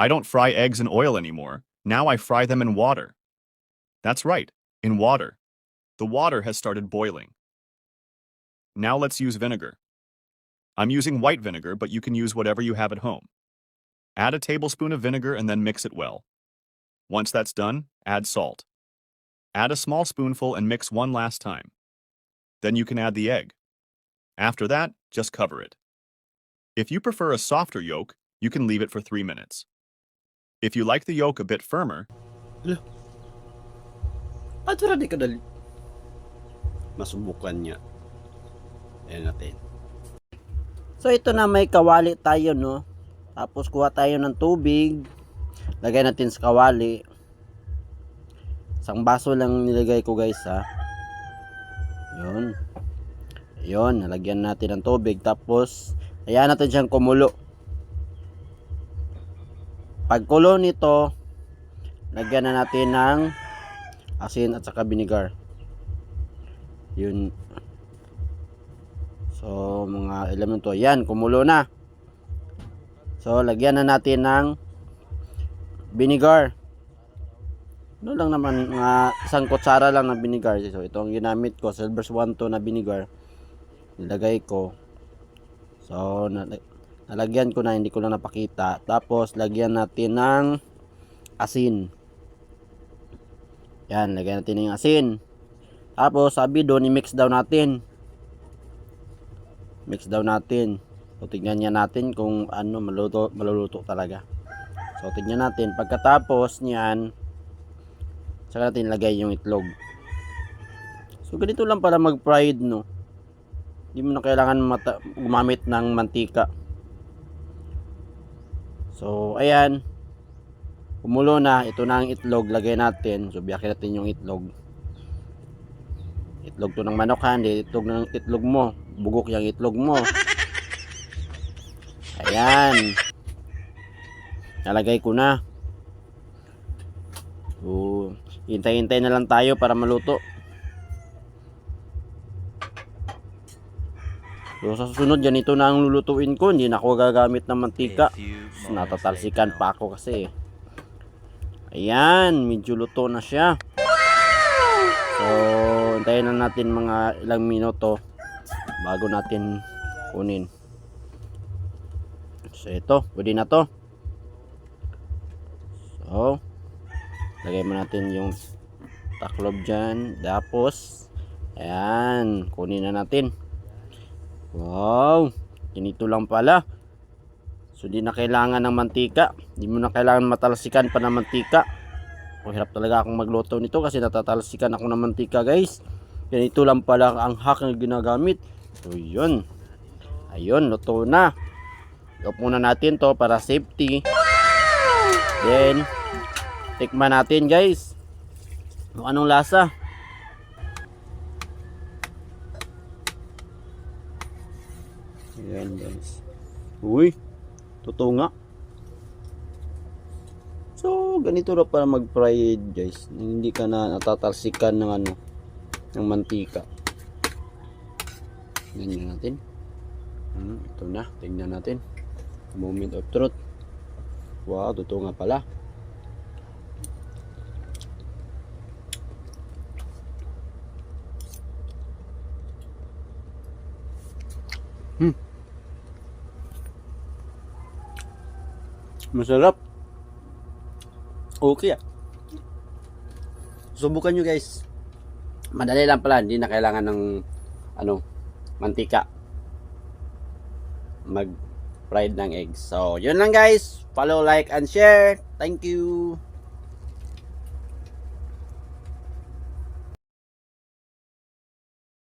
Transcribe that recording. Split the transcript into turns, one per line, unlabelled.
I don't fry eggs in oil anymore. Now I fry them in water. That's right, in water. The water has started boiling. Now let's use vinegar. I'm using white vinegar, but you can use whatever you have at home. Add a tablespoon of vinegar and then mix it well. Once that's done, add salt. Add a small spoonful and mix one last time. Then you can add the egg. After that, just cover it. If you prefer a softer yolk, you can leave it for three minutes. If you like the yolk a bit firmer,
At wala di kadali. Masubukan niya. Ayan natin.
So ito na may kawali tayo no. Tapos kuha tayo ng tubig. Lagay natin sa kawali. Isang baso lang nilagay ko guys ha. Yun. Yun, nalagyan natin ng tubig. Tapos, ayan natin siyang kumulo. Pagkulo nito, lagyan na natin ng asin at saka vinegar. Yun. So, mga elemento. Yan, kumulo na. So, lagyan na natin ng vinegar. Ano lang naman, mga isang kutsara lang ng vinegar. So, ito ang ginamit ko. Silver Swan to na vinegar. Nilagay ko. So, nal- nalagyan ko na, hindi ko lang napakita. Tapos, lagyan natin ng asin. Yan, lagyan natin ng asin. Tapos, sabi doon, i-mix daw natin mix daw natin. So, tignan natin kung ano, maluto, maluluto talaga. So, tignan natin. Pagkatapos niyan, saka natin lagay yung itlog. So, ganito lang para mag-fried, no? Hindi mo na kailangan gumamit ng mantika. So, ayan. Kumulo na. Ito na ang itlog. Lagay natin. So, biyakin natin yung itlog. Itlog to ng manok ha. Hindi itlog ng itlog mo. Bugok yung itlog mo. Ayan. Nalagay ko na. So, hintay-hintay na lang tayo para maluto. So, sa susunod, ganito na ang lulutuin ko. Hindi na ako gagamit ng mantika. So, natatalsikan pa ako kasi. Ayan, medyo luto na siya. So, hintayin na natin mga ilang minuto bago natin kunin. So, ito, pwede na to. So, lagay mo natin yung taklob dyan. Tapos, ayan, kunin na natin. Wow, ganito lang pala. So, di na kailangan ng mantika. Di mo na kailangan matalsikan pa ng mantika. Ang hirap talaga akong magluto nito kasi natatalsikan ako ng mantika guys. Ganito lang pala ang hack na ginagamit. So, yun. Ayun, luto na. Iop muna natin to para safety. Then, tikman natin guys. Kung anong lasa. Ayan guys. Uy, totoo nga. So, ganito na para mag-fried guys. Hindi ka na natatalsikan ng ano, ng mantika. Ganyan natin. Hmm, ito na, tingnan natin. Moment of truth. Wow, totoo nga pala. Masarap. Okay ah. Subukan nyo guys. Madali lang pala, hindi na kailangan ng ano, mantika. Mag fried ng eggs. So, yun lang guys. Follow, like, and share. Thank you.